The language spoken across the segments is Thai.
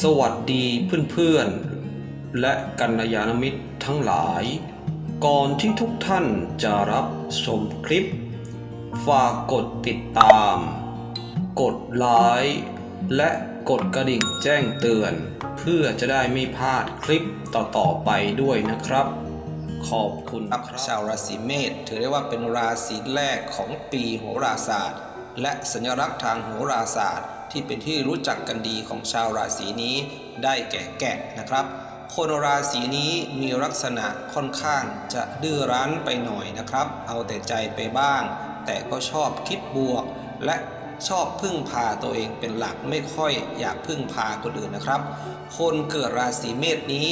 สวัสดีเพื่อนๆ และกัลยาณมิตรทั้งหลาย ก่อนที่ทุกท่านจะรับชมคลิป ฝากกดติดตาม กดไลค์และกดกระดิ่งแจ้งเตือน เพื่อจะได้ไม่พลาดคลิปต่อๆไปด้วยนะครับ ขอบคุณครับชาวราศีเมษถือได้ว่าเป็นราศีแรกของปีโหราศาสตร์ และสัญลักษณ์ทางโหราศาสตร์ ที่เป็นที่รู้จักกันดีของชาวราศีนี้ได้แก่แกะนะครับ คนราศีนี้มีลักษณะค่อนข้างจะดื้อรั้นไปหน่อยนะครับ เอาแต่ใจไปบ้าง แต่ก็ชอบคิดบวก และชอบพึ่งพาตัวเองเป็นหลักไม่ค่อยอยากพึ่งพาคนอื่นนะครับ คนเกิดราศีเมษนี้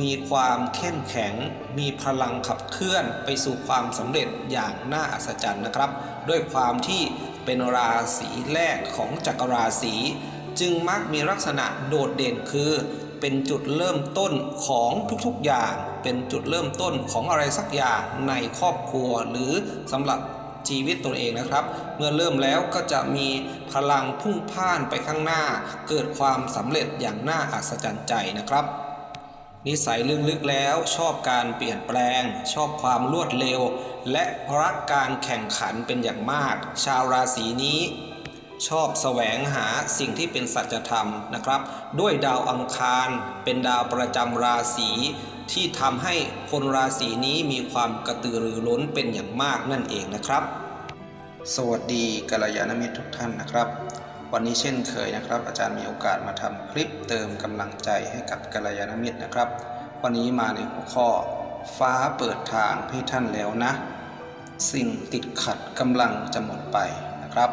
มีความเข้มแข็ง มีพลังขับเคลื่อนไปสู่ความสำเร็จอย่างน่าอัศจรรย์นะครับ ด้วยความที่ เป็นราศีแรกของจักรราศี จึงมักมีลักษณะโดดเด่นคือ เป็นจุดเริ่มต้นของทุกๆอย่าง เป็นจุดเริ่มต้นของอะไรสักอย่างในครอบครัวหรือสำหรับชีวิตตัวเองนะครับ เมื่อเริ่มแล้วก็จะมีพลังพุ่งพ่านไปข้างหน้า เกิดความสำเร็จอย่างน่าอัศจรรย์ใจนะครับ นิสัยลึกๆแล้วชอบการเปลี่ยนแปลง ชอบความรวดเร็ว และรักการแข่งขันเป็นอย่างมาก ชาวราศีนี้ ชอบแสวงหาสิ่งที่เป็นสัจธรรมนะครับ ด้วยดาวอังคาร เป็นดาวประจำราศีที่ทำให้คนราศีนี้มีความกระตือรือร้นเป็นอย่างมากนั่นเองนะครับ สวัสดีกัลยาณมิตรทุกท่านนะครับ วันนี้เช่นเคยนะครับ อาจารย์มีโอกาสมาทำคลิปเติมกำลังใจให้กับกัลยาณมิตรนะครับ วันนี้มาในหัวข้อ ฟ้าเปิดทางให้ท่านแล้วนะ สิ่งติดขัดกำลังจะหมดไปนะครับ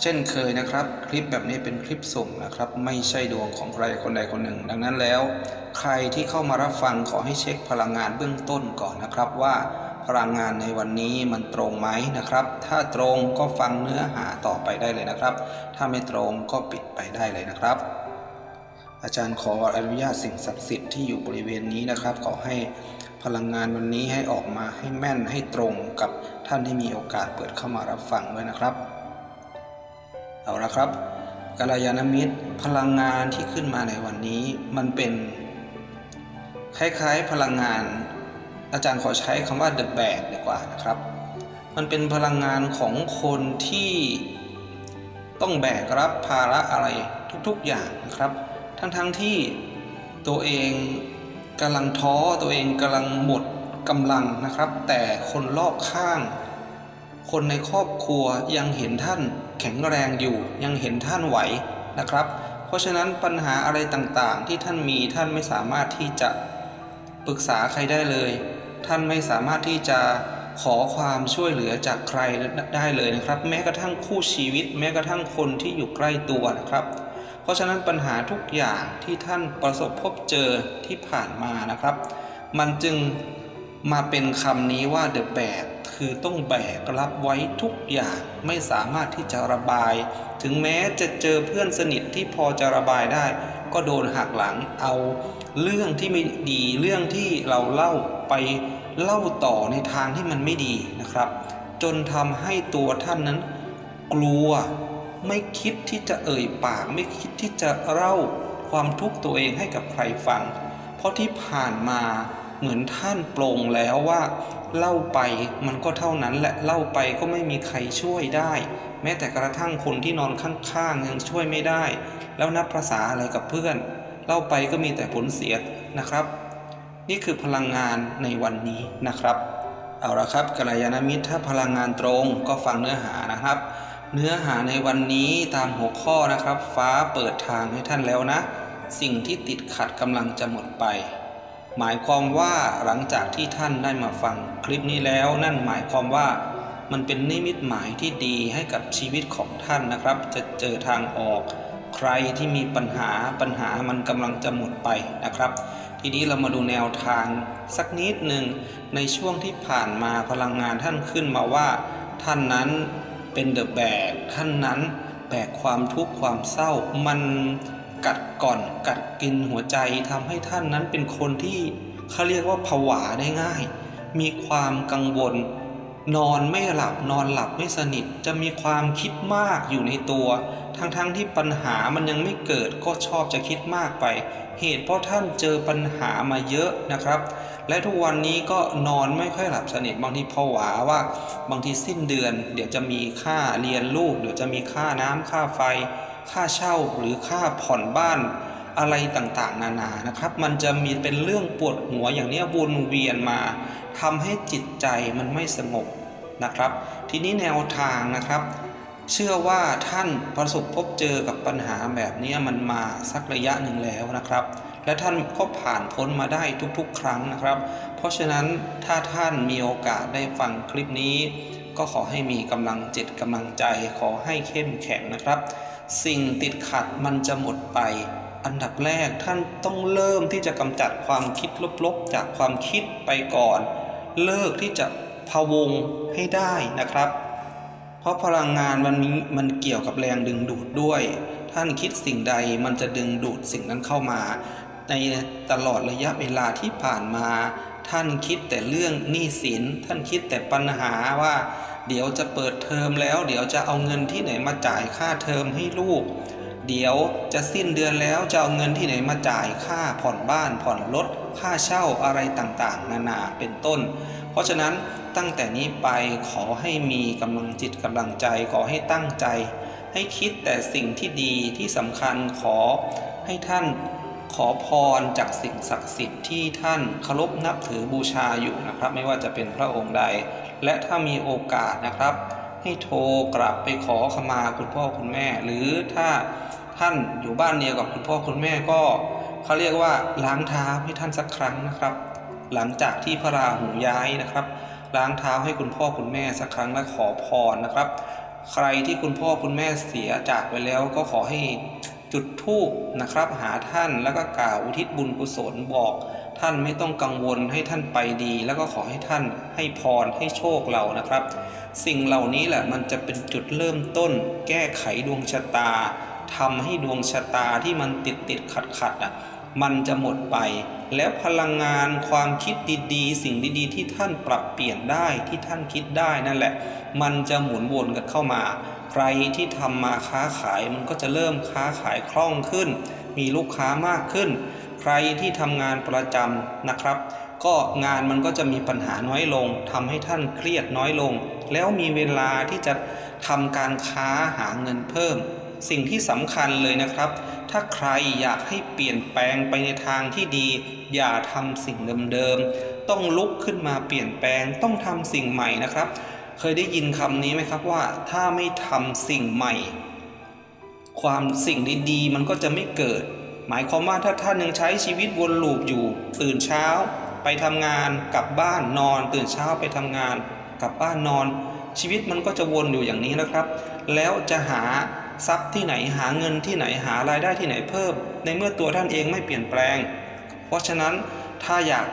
เช่นเคยนะครับ คลิปแบบนี้เป็นคลิปสุ่มนะครับ ไม่ใช่ดวงของใครคนใดคนหนึ่ง ดังนั้นแล้ว ใครที่เข้ามารับฟังขอให้เช็คพลังงานเบื้องต้นก่อนนะครับว่า พลังงานในวันนี้มันตรงไหมนะครับ ถ้าตรงก็ฟังเนื้อหาต่อไปได้เลยนะครับ ถ้าไม่ตรงก็ปิดไปได้เลยนะครับ อาจารย์ขออนุญาตสิ่งศักดิ์สิทธิ์ที่อยู่บริเวณนี้นะครับ ขอให้พลังงานวันนี้ให้ออกมาให้แม่นให้ตรงกับท่านที่มีโอกาสเปิดเข้ามารับฟังด้วยนะครับ เอาละครับกัลยาณมิตรพลังงานที่ขึ้นมาในวันนี้มันเป็น คล้ายๆพลังงาน อาจารย์ขอใช้คำว่า the bag ดีกว่านะครับ มันเป็นพลังงานของคนที่ต้องแบกรับภาระอะไรทุกๆอย่างนะครับ ทั้งๆทที่ตัวเองกำลังท้อตัวเองกำลังหมดกำลังนะครับ แต่คนรอบข้าง คนในครอบครัวยังเห็นท่านแข็งแรงอยู่ ยังเห็นท่านไหวนะครับ เพราะฉะนั้นปัญหาอะไรต่างๆ ที่ท่านมีท่านไม่สามารถที่จะปรึกษาใครได้เลย ท่านไม่สามารถที่จะขอความช่วยเหลือจากใครได้เลยนะครับ แม้กระทั่งคู่ชีวิต แม้กระทั่งคนที่อยู่ใกล้ตัวนะครับ เพราะฉะนั้นปัญหาทุกอย่างที่ท่านประสบพบเจอที่ผ่านมานะครับ มันจึงมาเป็นคำนี้ว่า the bag คือต้องแบกรับไว้ทุกอย่างไม่สามารถที่จะระบาย ถึงแม้จะเจอเพื่อนสนิทที่พอจะระบายได้ ก็โดนหักหลังเอาเรื่องที่ไม่ดีเรื่องที่เราเล่าไป เล่าต่อในทางที่มันไม่ดีนะครับ จนทำให้ตัวท่านนั้น กลัวไม่คิดที่จะเอ่ยปาก ไม่คิดที่จะเล่าความทุกข์ตัวเองให้กับใครฟัง เพราะที่ผ่านมาเหมือนท่านปลงแล้วว่า เล่าไปมันก็เท่านั้นแหละเล่าไปก็ไม่มีใครช่วยได้ แม้แต่กระทั่งคนที่นอนข้างๆยังช่วยไม่ได้ แล้วนับภาษาอะไรกับเพื่อน เล่าไปก็มีแต่ผลเสียนะครับ นี่คือพลังงานในวันนี้นะครับเอาละครับกัลยาณมิตรถ้าพลังงานตรงก็ฟังเนื้อหานะครับ เนื้อหาในวันนี้ตามหัวข้อนะครับ ฟ้าเปิดทางให้ท่านแล้วนะ สิ่งที่ติดขัดกำลังจะหมดไป หมายความว่าหลังจากที่ท่านได้มาฟังคลิปนี้แล้ว นั่นหมายความว่ามันเป็นนิมิตหมายที่ดีให้กับชีวิตของท่านนะครับ จะเจอทางออก ใครที่มีปัญหาปัญหามันกำลังจะหมดไปนะครับ ทีนี้เรามาดูแนวทางสักนิดหนึ่งในช่วงที่ผ่านมาพลังงานท่านขึ้นมาว่า ท่านนั้นเป็นเดอะแบกท่านนั้นแบกความทุกข์ความเศร้ามันกัดก่อนกัดกินหัวใจทำให้ท่านนั้นเป็นคนที่เขาเรียกว่าผวาได้ง่าย มีความกังวล นอนไม่หลับนอนหลับไม่สนิท จะมีความคิดมากอยู่ในตัว ทั้งๆทที่ปัญหามันยังไม่เกิดก็ชอบจะคิดมากไป เหตุเพราะท่านเจอปัญหามาเยอะนะครับ และทุกวันนี้ก็นอนไม่ค่อยหลับสนิทบางทีผวาว่า บางทีสิ้นเดือน เดี๋ยวจะมีค่าเรียนลูกเดี๋ยวจะมีค่าน้ำค่าไฟ ค่าเช่าหรือค่าผ่อนบ้าน อะไรต่างๆ นานานะครับ มันจะมีเป็นเรื่องปวดหัวอย่างนี้วนเวียนมาทำให้จิตใจมันไม่สงบนะครับ ทีนี้แนวทางนะครับ เชื่อว่าท่านประสบพบเจอกับปัญหาแบบนี้มันมาสักระยะหนึ่งแล้วนะครับ และท่านก็ผ่านพ้นมาได้ทุกๆ ครั้งนะครับ เพราะฉะนั้นถ้าท่านมีโอกาสได้ฟังคลิปนี้ ก็ขอให้มีกำลังจิตกำลังใจขอให้เข้มแข็งนะครับ สิ่งติดขัดมันจะหมดไป อันดับแรกท่านต้องเริ่มที่จะกำจัดความคิดลบๆ จากความคิดไปก่อน เลิกที่จะพะวงให้ได้นะครับ เพราะพลังงานมันมีมันเกี่ยวกับแรงดึงดูดด้วย ท่านคิดสิ่งใดมันจะดึงดูดสิ่งนั้นเข้ามา ในตลอดระยะเวลาที่ผ่านมา ท่านคิดแต่เรื่องหนี้สิน ท่านคิดแต่ปัญหาว่า เดี๋ยวจะเปิดเทอมแล้ว เดี๋ยวจะเอาเงินที่ไหนมาจ่ายค่าเทอมให้ลูก เดี๋ยวจะสิ้นเดือนแล้วจะเอาเงินที่ไหนมาจ่ายค่าผ่อนบ้านผ่อนรถค่าเช่าอะไรต่างๆ นานาเป็นต้น เพราะฉะนั้นตั้งแต่นี้ไปขอให้มีกำลังจิตกำลังใจขอให้ตั้งใจ ให้คิดแต่สิ่งที่ดีที่สำคัญขอให้ท่านขอพรจากสิ่งศักดิ์สิทธิ์ที่ท่านเคารพนับถือบูชาอยู่นะครับ ไม่ว่าจะเป็นพระองค์ใด และถ้ามีโอกาสนะครับ ให้โทรกลับไปขอขมาคุณพ่อคุณแม่ หรือถ้าท่านอยู่บ้านเดียวกับคุณพ่อคุณแม่ก็เขาเรียกว่าล้างเท้าให้ท่านสักครั้งนะครับ หลังจากที่พระราหูย้ายนะครับ ล้างเท้าให้คุณพ่อคุณแม่สักครั้งและขอพรนะครับ ใครที่คุณพ่อคุณแม่เสียจากไปแล้วก็ขอให้จุดธูปนะครับ หาท่านแล้วก็กล่าวอุทิศบุญกุศลบอก ท่านไม่ต้องกังวลให้ท่านไปดี แล้วก็ขอให้ท่านให้พรให้โชคเรานะครับ สิ่งเหล่านี้แหละมันจะเป็นจุดเริ่มต้น แก้ไขดวงชะตาทำให้ดวงชะตาที่มันติดติดขัดขัดอะมันจะหมดไป แล้วพลังงานความคิดดีๆ สิ่งดีๆ ที่ท่านปรับเปลี่ยนได้ที่ท่านคิดได้นั่นแหละ มันจะหมุนวนกันเข้ามา ใครที่ทำมาค้าขายมันก็จะเริ่มค้าขายคล่องขึ้น มีลูกค้ามากขึ้น รที่ทำงานประจำนะครับ ก็งานมันก็จะมีปัญหาน้อยลงทำให้ท่านเครียดน้อยลง แล้วมีเวลาที่จะทำการค้าหาเงินเพิ่ม สิ่งที่สำคัญเลยนะครับ ถ้าใครอยากให้เปลี่ยนแปลงไปในทางที่ดี อย่าทำสิ่งเดิมๆต้องลุกขึ้นมาเปลี่ยนแปลงต้องทำสิ่งใหม่นะครับ เคยได้ยินคำนี้ไหมครับว่า ถ้าไม่ทำสิ่งใหม่ ความสิ่งดีๆมันก็จะไม่เกิด หมายความว่าถ้าท่านยังใช้ชีวิตวนลูปอยู่ ตื่นเช้า ไปทำงาน กลับบ้านนอน ตื่นเช้าไปทำงาน กลับบ้านนอน ชีวิตมันก็จะวนอยู่อย่างนี้นะครับ แล้วจะหาทรัพย์ที่ไหนหาเงินที่ไหนหารายได้ที่ไหนเพิ่ม ในเมื่อตัวท่านเองไม่เปลี่ยนแปลง เพราะฉะนั้นถ้าอยาก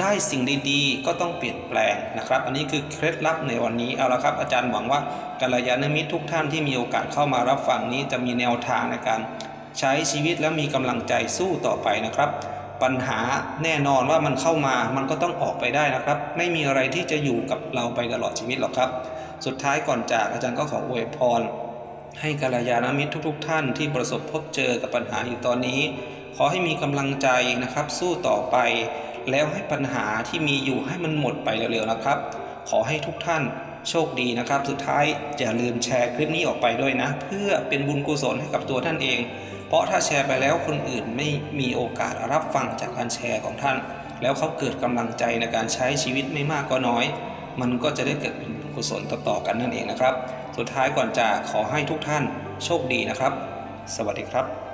ได้สิ่งดีๆ ก็ต้องเปลี่ยนแปลงนะครับ อันนี้คือเคล็ดลับในวันนี้เอาละครับอาจารย์หวังว่ากัลยาณมิตรทุกท่านที่มีโอกาสเข้ามารับฟังนี้จะมีแนวทางในการ ใช้ชีวิตและมีกำลังใจสู้ต่อไปนะครับ ปัญหาแน่นอนว่ามันเข้ามามันก็ต้องออกไปได้นะครับ ไม่มีอะไรที่จะอยู่กับเราไปตลอดชีวิตหรอกครับ สุดท้ายก่อนจากอาจารย์ก็ขออวยพร ให้กัลยาณมิตรทุก ๆ ท่านที่ประสบพบเจอกับปัญหาอยู่ตอนนี้ ขอให้มีกำลังใจนะครับ สู้ต่อไป แล้วให้ปัญหาที่มีอยู่ให้มันหมดไปเร็วๆนะครับ ขอให้ทุกท่านโชคดีนะครับ สุดท้ายอย่าลืมแชร์คลิปนี้ออกไปด้วยนะ เพื่อเป็นบุญกุศลให้กับตัวท่านเอง เพราะถ้าแชร์ไปแล้วคนอื่นไม่มีโอกาสรับฟังจากการแชร์ของท่าน แล้วเขาเกิดกำลังใจในการใช้ชีวิตไม่มากก็น้อย มันก็จะได้เกิดเป็นกุศลต่อๆกันนั่นเองนะครับ สุดท้ายก่อนจากขอให้ทุกท่านโชคดีนะครับ สวัสดีครับ